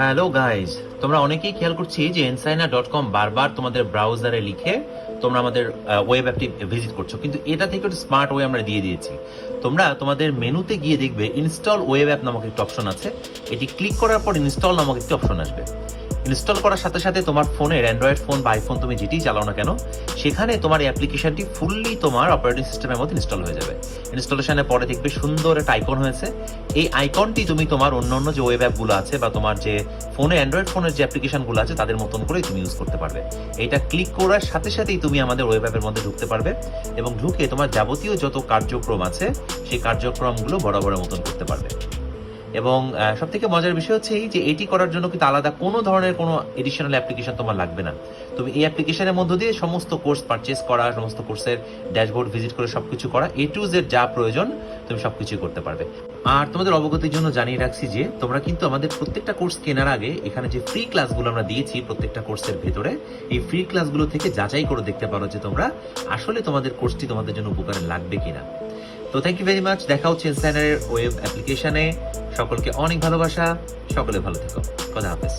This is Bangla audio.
হ্যালো গাইজ তোমরা অনেকেই খেয়াল করছি যে এনসাইনা ডট কম বারবার তোমাদের ব্রাউজারে লিখে তোমরা আমাদের ওয়েব অ্যাপটি ভিজিট করছ। কিন্তু এটা থেকে একটু স্মার্ট ওয়ে আমরা দিয়ে দিয়েছি। তোমরা তোমাদের মেনুতে গিয়ে দেখবে ইনস্টল ওয়েব অ্যাপ নামক একটি অপশন আছে। এটি ক্লিক করার পর ইনস্টল নামক একটি অপশন আসবে। ইনস্টল করার সাথে সাথে তোমার ফোনের অ্যান্ড্রয়েড ফোন বা আইফোন তুমি যেটি চালাও না কেন, সেখানে তোমার এই অ্যাপ্লিকেশনটি ফুললি তোমার অপারেটিং সিস্টেমের মধ্যে ইনস্টল হয়ে যাবে। ইনস্টলেশনের পরে দেখবে সুন্দর একটা আইকন হয়েছে। এই আইকনটি তুমি তোমার অন্য অন্য যে ওয়েব অ্যাপগুলো আছে বা তোমার যে ফোনে, অ্যান্ড্রয়েড ফোনের যে অ্যাপ্লিকেশনগুলো আছে, তাদের মতন করেই তুমি ইউজ করতে পারবে। এটা ক্লিক করার সাথে সাথেই তুমি আমাদের ওয়েব অ্যাপের মধ্যে ঢুকতে পারবে এবং ঢুকে তোমার যাবতীয় যত কার্যক্রম আছে, সেই কার্যক্রমগুলো বরাবরের মতন করতে পারবে। এবং সব থেকে মজার বিষয় হচ্ছে এই যে এটি করার জন্য কিন্তু আলাদা কোনো ধরনের কোনো এডিশনাল অ্যাপ্লিকেশন তোমার লাগবে না। তুমি এই অ্যাপ্লিকেশনের মধ্য দিয়ে সমস্ত কোর্স পারচেস করা, সমস্ত কোর্সের ড্যাশবোর্ড ভিজিট করে সবকিছু করা এ টু জেড যা প্রয়োজন, তুমি সবকিছু করতে পারবে। আর তোমাদের অবগতির জন্য জানিয়ে রাখছি যে, তোমরা কিন্তু আমাদের প্রত্যেকটা কোর্স কেনার আগে এখানে যে ফ্রি ক্লাসগুলো আমরা দিয়েছি প্রত্যেকটা কোর্সের ভেতরে, এই ফ্রি ক্লাসগুলো থেকে যাচাই করে দেখতে পারো যে তোমরা আসলে তোমাদের কোর্সটি তোমাদের জন্য উপকারে লাগবে কিনা। তো থ্যাংক ইউ ভেরি মাচ দেখা হচ্ছে ইনস্টাগ্রামের ওয়েব অ্যাপ্লিকেশনে সকলকে অনেক ভালোবাসা। সকলে ভালো থেকো। কথা হাফেজ।